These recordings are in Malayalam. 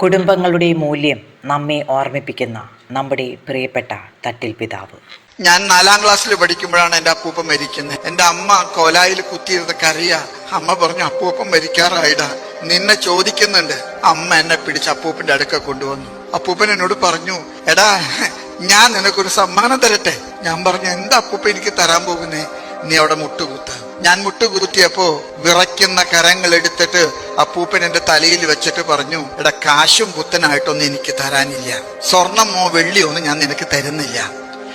കുടുംബങ്ങളുടെ മൂല്യം നമ്മെ ഓർമ്മിപ്പിക്കുന്ന നമ്മുടെ പ്രിയപ്പെട്ട തട്ടിൽ പിതാവ്. ഞാൻ നാലാം ക്ലാസ്സിൽ പഠിക്കുമ്പോഴാണ് എന്റെ അപ്പൂപ്പൻ മരിക്കുന്നത്. എന്റെ അമ്മ കോലായിൽ കുത്തിയിരുന്ന് കറിയ അമ്മ പറഞ്ഞു അപ്പൂപ്പൻ മരിക്കാറായിട. നിന്നെ ചോദിക്കുന്നുണ്ട്. അമ്മ എന്നെ പിടിച്ച് അപ്പൂപ്പന്റെ അടുക്ക കൊണ്ടുവന്നു. അപ്പൂപ്പൻ എന്നോട് പറഞ്ഞു എടാ ഞാൻ നിനക്കൊരു സമ്മാനം തരട്ടെ? ഞാൻ പറഞ്ഞു എന്താ അപ്പൂപ്പ എനിക്ക് തരാൻ പോകുന്നേ? നീ അവിടെ മുട്ടുകുത്ത. ഞാൻ മുട്ടുകുത്തിയപ്പോ വിറയ്ക്കുന്ന കരങ്ങൾ എടുത്തിട്ട് അപ്പൂപ്പൻ എന്റെ തലയിൽ വെച്ചിട്ട് പറഞ്ഞു എടാ കാശും പുത്തനായിട്ടൊന്നും എനിക്ക് തരാനില്ല. സ്വർണമോ വെള്ളിയോ ഒന്നും ഞാൻ നിനക്ക് തരുന്നില്ല.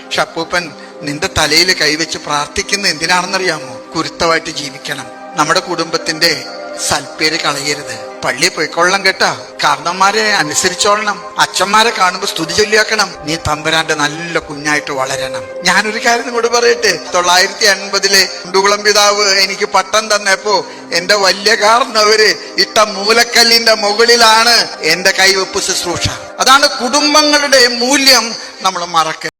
പക്ഷെ അപ്പൂപ്പൻ നിന്റെ തലയിൽ കൈവച്ച് പ്രാർത്ഥിക്കുന്ന എന്തിനാണെന്നറിയാമോ? കുരുത്തമായിട്ട് ജീവിക്കണം. നമ്മുടെ കുടുംബത്തിന്റെ സൽപ്പേര് കളയരുത്. പള്ളിയിൽ പോയിക്കൊള്ളണം കേട്ടാ. കാരണന്മാരെ അനുസരിച്ചോളണം. അച്ഛന്മാരെ കാണുമ്പോ സ്തുതി ചൊല്ലിയാക്കണം. നീ തമ്പുരാന്റെ നല്ല കുഞ്ഞായിട്ട് വളരണം. ഞാനൊരു കാര്യം കൂടെ പറയട്ടെ. തൊള്ളായിരത്തി എൺപതിലെ കുണ്ടുകുളം പിതാവ് എനിക്ക് പട്ടം തന്നപ്പോ എന്റെ വലിയ കാർന്നവര് ഇട്ട മൂലക്കല്ലിന്റെ മുകളിലാണ് എന്റെ കൈവെപ്പ് ശുശ്രൂഷ. അതാണ് കുടുംബങ്ങളുടെ മൂല്യം നമ്മൾ മറക്കരുത്.